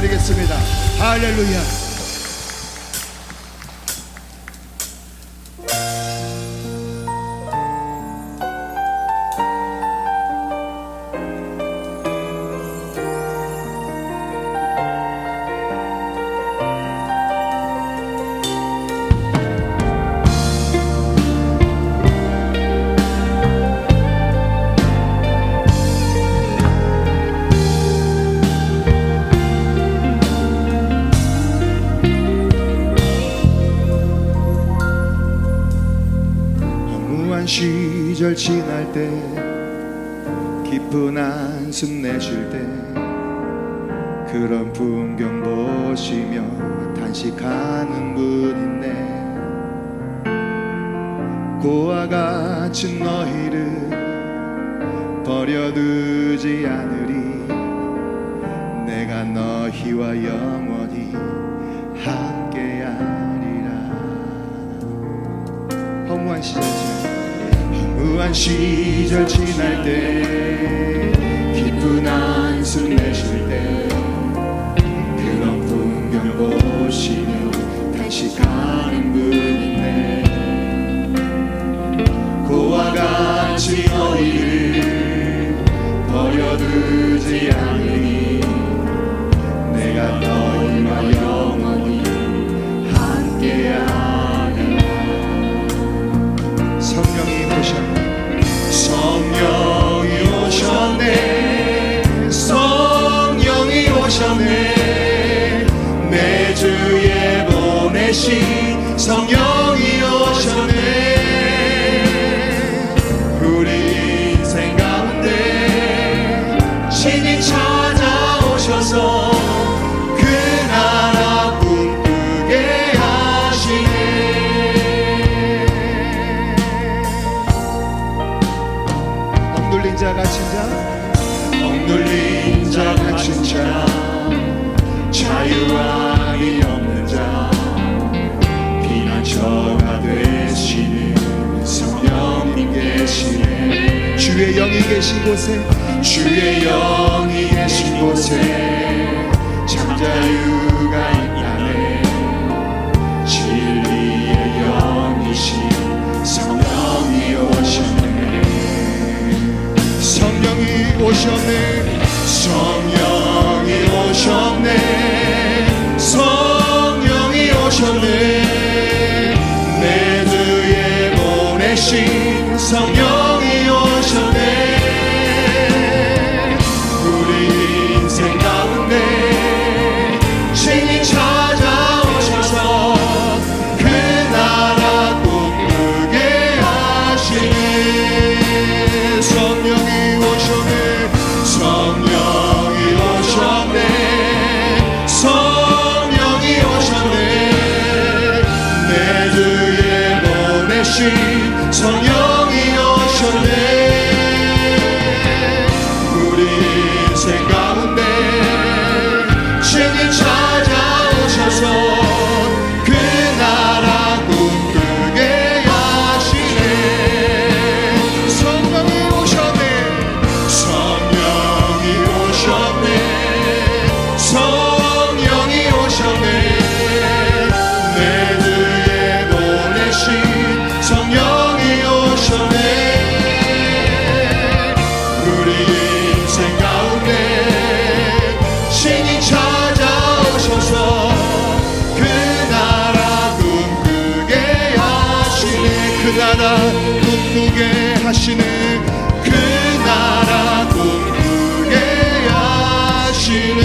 드리겠습니다. 할렐루야. 그런 풍경 보시며 단식하는 분 있네 고와 같은 너희를 버려두지 않으리. 내가 너희와 영원히 함께하리라. 허무한 시절 지날 무한 시절 지날 때 깊은 한숨 내쉴 때. 돌아보시며 다시 가는 분이네. 고와 같이 너희를 주의 영이 계신 곳에 주의 영이 계신 곳에 참 자유가 있다네. 진리의 영이신 성령이 오셨네. 성령이 오셨네. 성 you. 그 나라 꿈꾸게 하시네 그 나라 꿈꾸게 하시네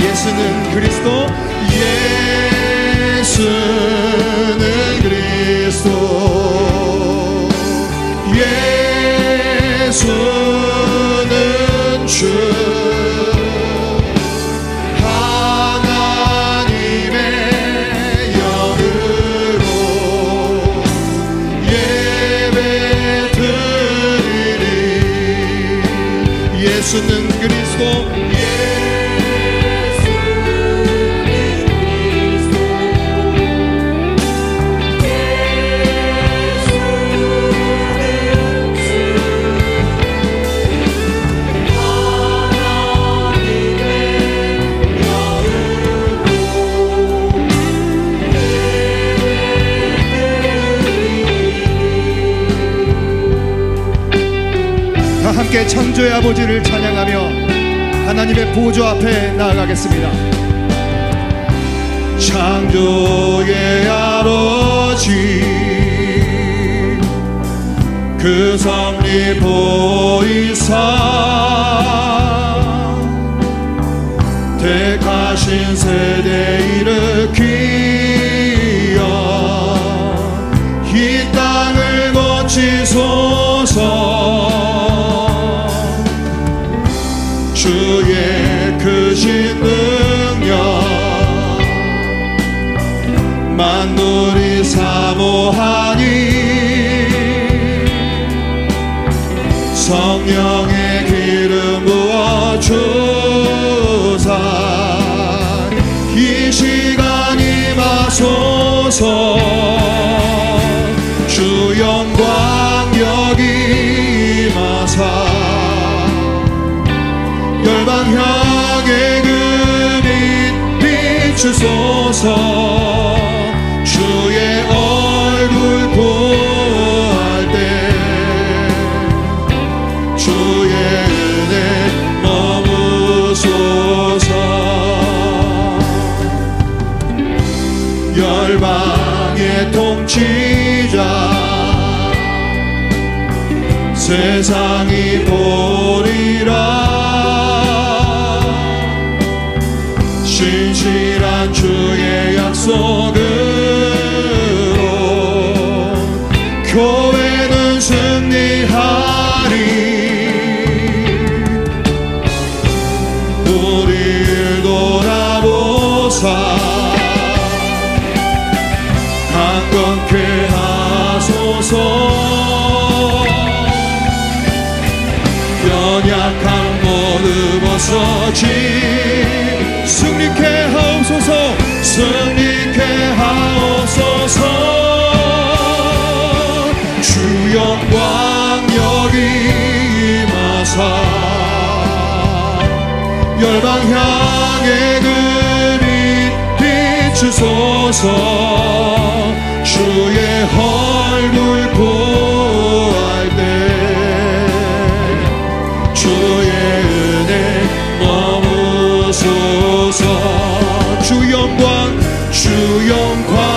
예수는 그리스도 예수는 그리스도. 예수는 주. 아버지를 찬양하며 하나님의 보좌 앞에 나아가겠습니다. 창조의 아버지 그 섭리 보이사 택하신 세대 일으키어 이 땅을 고치소서 주의 크신 능력. 만물이 사모하니 성령의 기름 부어 주 열방의 통치자 세상이 보리라 신실한 주의 약속으로 영광 여기 임하사. 열방 향해 그리 비추소서. 주의 얼굴 보할 때. 주의 은혜 머무소서. 주 영광 주 영광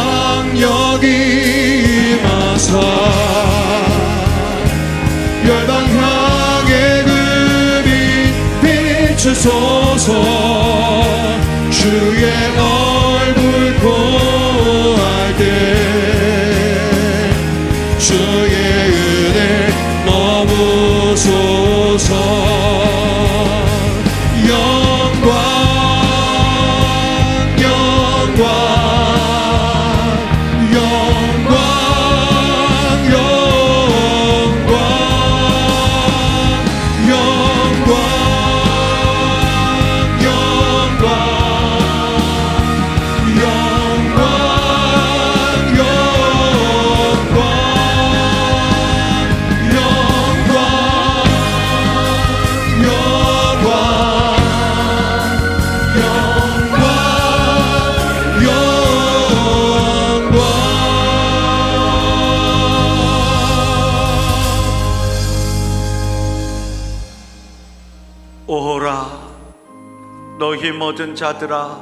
자들아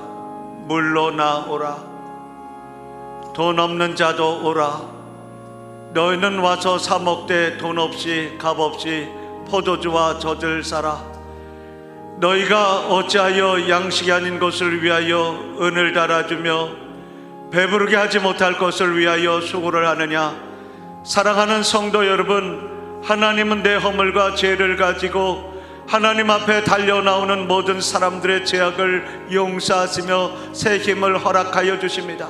물러나오라. 돈 없는 자도 오라. 너희는 와서 사 먹되 돈 없이 값 없이 포도주와 젖을 사라. 너희가 어찌하여 양식이 아닌 것을 위하여 은을 달아주며 배부르게 하지 못할 것을 위하여 수고를 하느냐? 사랑하는 성도 여러분 하나님은 내 허물과 죄를 가지고 하나님 앞에 달려 나오는 모든 사람들의 죄악을 용서하시며 새 힘을 허락하여 주십니다.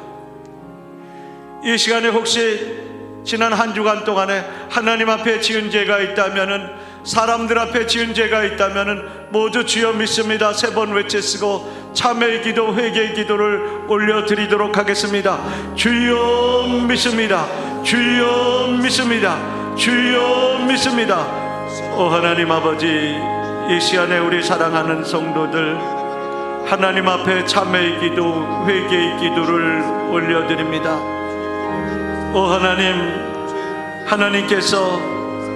이 시간에 혹시 지난 한 주간 동안에 하나님 앞에 지은 죄가 있다면은 사람들 앞에 지은 죄가 있다면은 모두 주여 믿습니다. 세 번 외치시고 참회의 기도 회개의 기도를 올려드리도록 하겠습니다. 주여 믿습니다. 주여 믿습니다. 주여 믿습니다. 오 하나님 아버지 이 시간에 우리 사랑하는 성도들 하나님 앞에 참회의 기도 회개의 기도를 올려드립니다. 오 하나님 하나님께서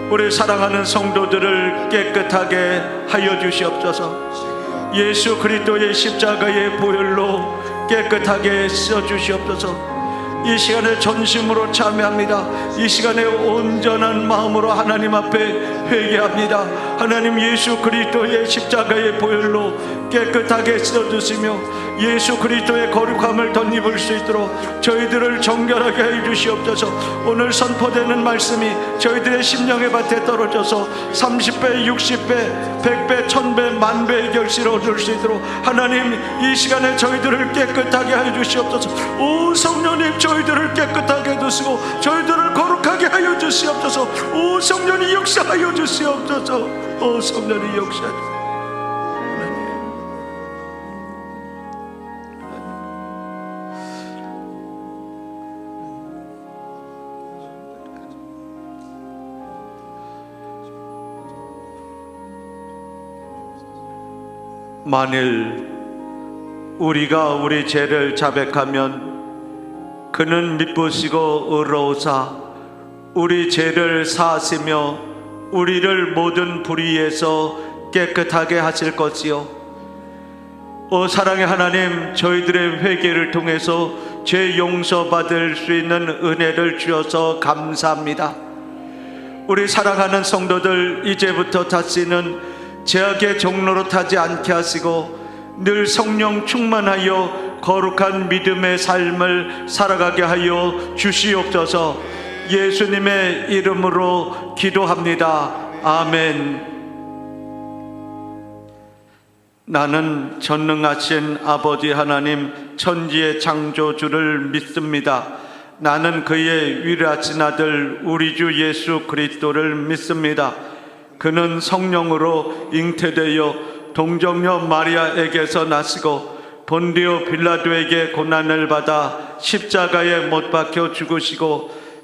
우리 사랑하는 성도들을 깨끗하게 하여 주시옵소서. 예수 그리스도의 십자가의 보혈로 깨끗하게 써 주시옵소서. 이 시간에 전심으로 참여합니다. 이 시간에 온전한 마음으로 하나님 앞에 회개합니다 하나님 예수 그리스도의 십자가의 보혈로 깨끗하게 씻어주시며 예수 그리스도의 거룩함을 덧입을 수 있도록 저희들을 정결하게 해 주시옵소서. 오늘 선포되는 말씀이 저희들의 심령의 밭에 떨어져서 30배, 60배, 100배, 1000배, 만배의 결실을 얻을 수 있도록 하나님 이 시간에 저희들을 깨끗하게 해 주시옵소서. 오 성령님 저희들을 깨끗하게 해주시고 저희들을 거룩하게 하여 주시옵소서. 오 성령이 역사하여 주시옵소서 오 성령이 역사하여 주시옵소서 만일 우리가 우리 죄를 자백하면 그는 미쁘시고 의로우사 우리 죄를 사하시며 우리를 모든 불의에서 깨끗하게 하실 것이요. 오 사랑의 하나님 저희들의 회개를 통해서 죄 용서받을 수 있는 은혜를 주셔서 감사합니다. 우리 사랑하는 성도들 이제부터 다시는 죄악의 종로로 타지 않게 하시고 늘 성령 충만하여 거룩한 믿음의 삶을 살아가게 하여 주시옵소서 예수님의 이름으로 기도합니다. 아멘. 나는 전능하신 아버지 하나님 천지의 창조주를 믿습니다. 나는 그의 위라신 아들 우리 주 예수 그리스도를 믿습니다. 그는 성령으로 잉태되어 동정녀 마리아에게서 나시고 본디오 빌라도에게 고난을 받아 십자가에 못 박혀 죽으시고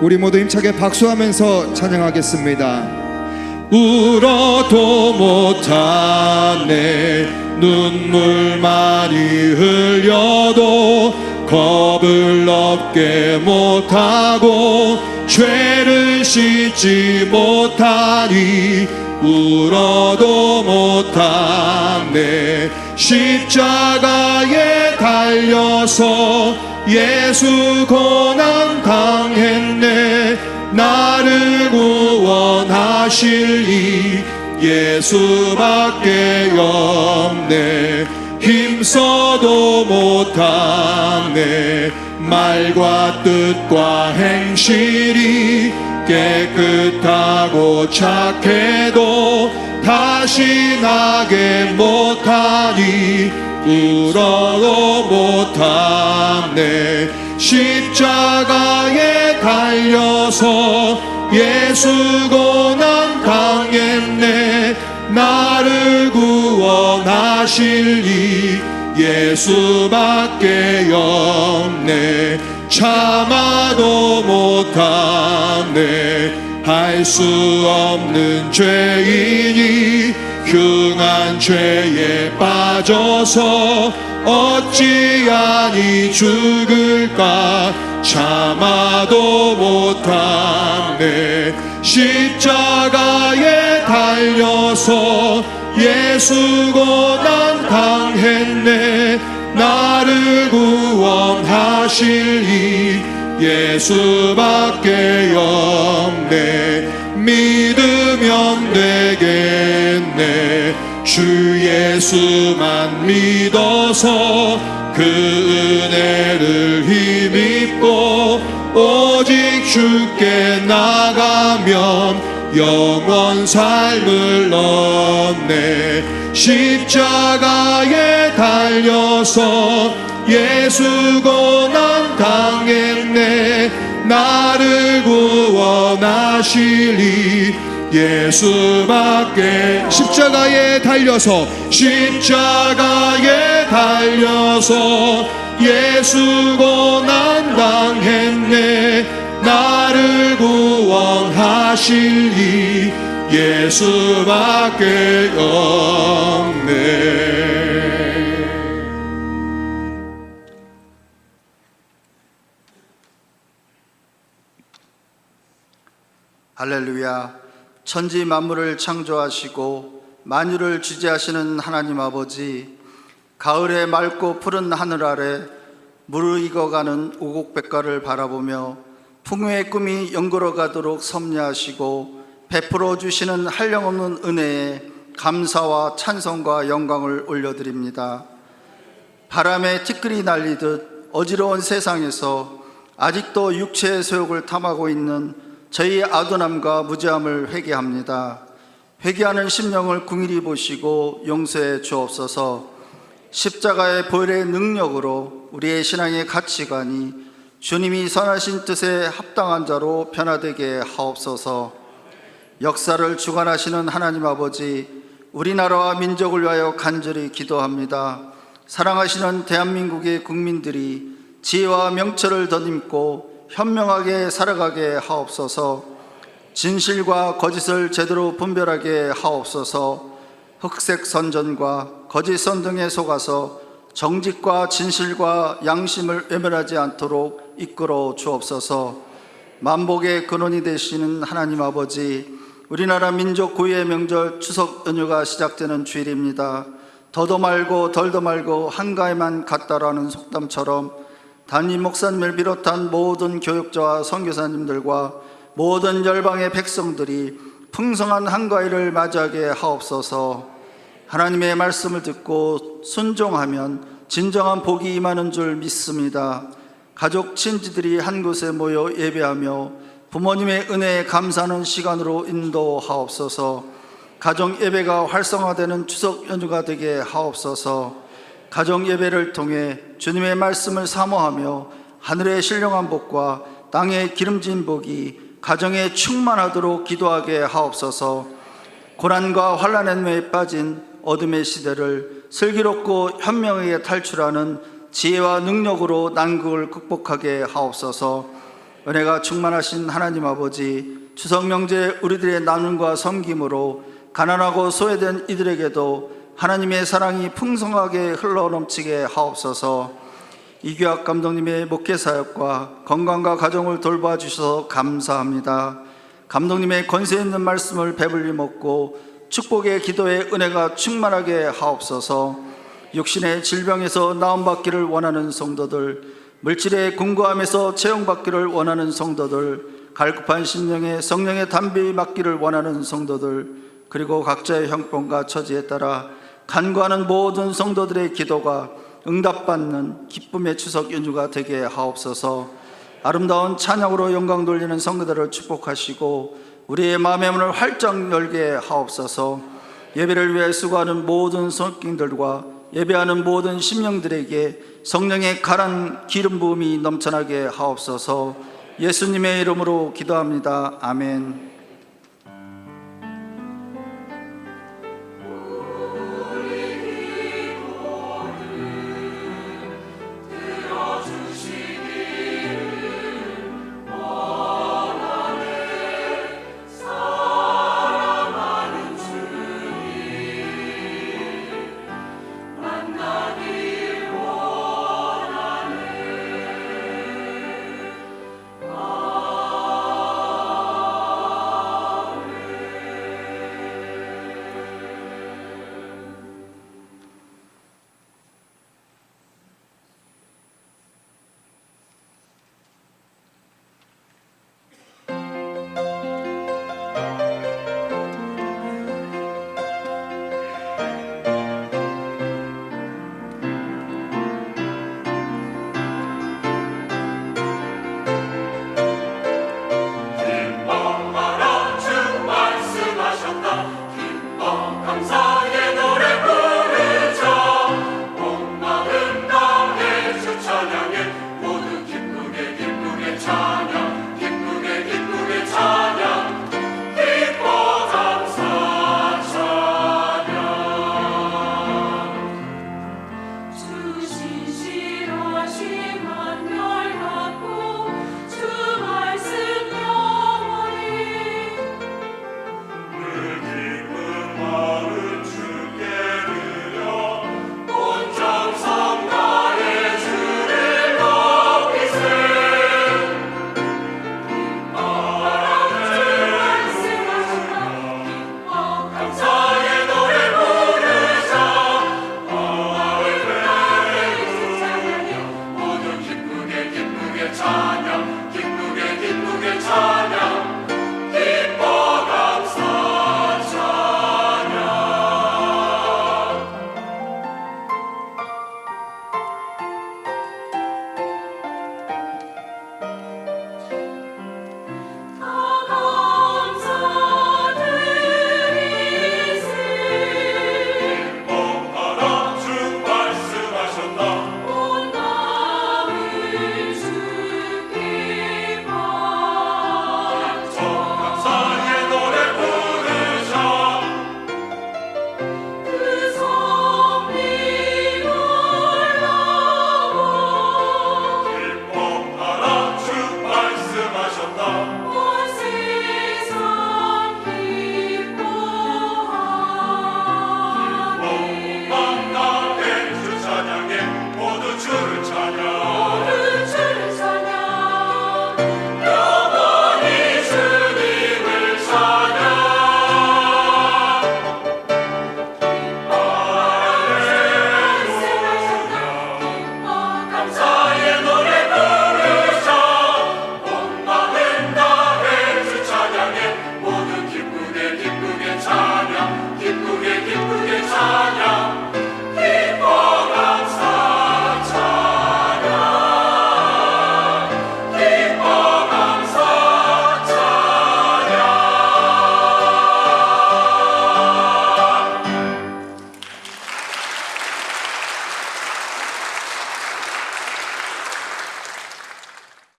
우리 모두 힘차게 박수하면서 찬양하겠습니다. 울어도 못하네 눈물 많이 흘려도 겁을 넘게 못하고 죄를 씻지 못하니 울어도 못하네 십자가에 달려서 예수 고난 당했네. 나를 구원하실 이 예수밖에 없네. 힘써도 못하네. 말과 뜻과 행실이 깨끗하고 착해도 다시 나게 못하니 울어도 못하네. 십자가에 달려서 예수 고난 당했네. 나를 구원하실 이 예수밖에 없네. 참아도 못하네. 할 수 없는 죄인이 흉한 죄에 빠져서 어찌하니 죽을까? 참아도 못하네 십자가에 달려서 예수 고난 당했네. 나를 구원하실 이 예수밖에 없네. 믿으면 되 겠네. 주 예수만 믿어서 그 은혜를 힘입고 오직 주께 나가면 영원 삶을 얻네. 십자가에 달려서 예수 고난 당했네. 나를 구원하실 이 예수밖에 십자가에 달려서 십자가에 달려서 예수 고난 당했네 나를 구원하실 이 예수밖에 없네 할렐루야. 천지 만물을 창조하시고 만유를 주재하시는 하나님 아버지, 가을의 맑고 푸른 하늘 아래 무르익어가는 오곡백과를 바라보며 풍요의 꿈이 연걸어 가도록 섭리하시고 베풀어 주시는 한량없는 은혜에 감사와 찬송과 영광을 올려드립니다. 바람에 티끌이 날리듯 어지러운 세상에서 아직도 육체의 소욕을 탐하고 있는 저희 아도남과 무지함을 회개합니다. 회개하는 심령을 궁일이 보시고 용서해 주옵소서. 십자가의 보혈의 능력으로 우리의 신앙의 가치관이 주님이 선하신 뜻에 합당한 자로 변화되게 하옵소서. 역사를 주관하시는 하나님 아버지, 우리나라와 민족을 위하여 간절히 기도합니다. 사랑하시는 대한민국의 국민들이 지혜와 명철을 덧입고 현명하게 살아가게 하옵소서. 진실과 거짓을 제대로 분별하게 하옵소서. 흑색 선전과 거짓 선등에 속아서 정직과 진실과 양심을 외면하지 않도록 이끌어 주옵소서. 만복의 근원이 되시는 하나님 아버지, 우리나라 민족 구의 명절 추석 연휴가 시작되는 주일입니다. 더도 말고 덜도 말고 한가에만 갔다라는 속담처럼 담임 목사님을 비롯한 모든 교육자와 선교사님들과 모든 열방의 백성들이 풍성한 한가위를 맞이하게 하옵소서. 하나님의 말씀을 듣고 순종하면 진정한 복이 임하는 줄 믿습니다. 가족 친지들이 한 곳에 모여 예배하며 부모님의 은혜에 감사하는 시간으로 인도하옵소서. 가정 예배가 활성화되는 추석 연휴가 되게 하옵소서. 가정 예배를 통해 주님의 말씀을 사모하며 하늘의 신령한 복과 땅의 기름진 복이 가정에 충만하도록 기도하게 하옵소서. 고난과 환란에 빠진 어둠의 시대를 슬기롭고 현명하게 탈출하는 지혜와 능력으로 난국을 극복하게 하옵소서. 은혜가 충만하신 하나님 아버지, 추석 명제 우리들의 나눔과 섬김으로 가난하고 소외된 이들에게도 하나님의 사랑이 풍성하게 흘러 넘치게 하옵소서. 이규학 감독님의 목회 사역과 건강과 가정을 돌봐 주셔서 감사합니다. 감독님의 권세 있는 말씀을 배불리 먹고 축복의 기도의 은혜가 충만하게 하옵소서. 육신의 질병에서 나음 받기를 원하는 성도들, 물질의 궁구함에서 채용 받기를 원하는 성도들, 갈급한 심령에 성령의 담비 맡기를 원하는 성도들, 그리고 각자의 형편과 처지에 따라 간구하는 모든 성도들의 기도가 응답받는 기쁨의 추석 연휴가 되게 하옵소서. 아름다운 찬양으로 영광 돌리는 성도들을 축복하시고 우리의 마음의 문을 활짝 열게 하옵소서. 예배를 위해 수고하는 모든 성킹들과 예배하는 모든 심령들에게 성령의 가란 기름 부음이 넘쳐나게 하옵소서. 예수님의 이름으로 기도합니다. 아멘.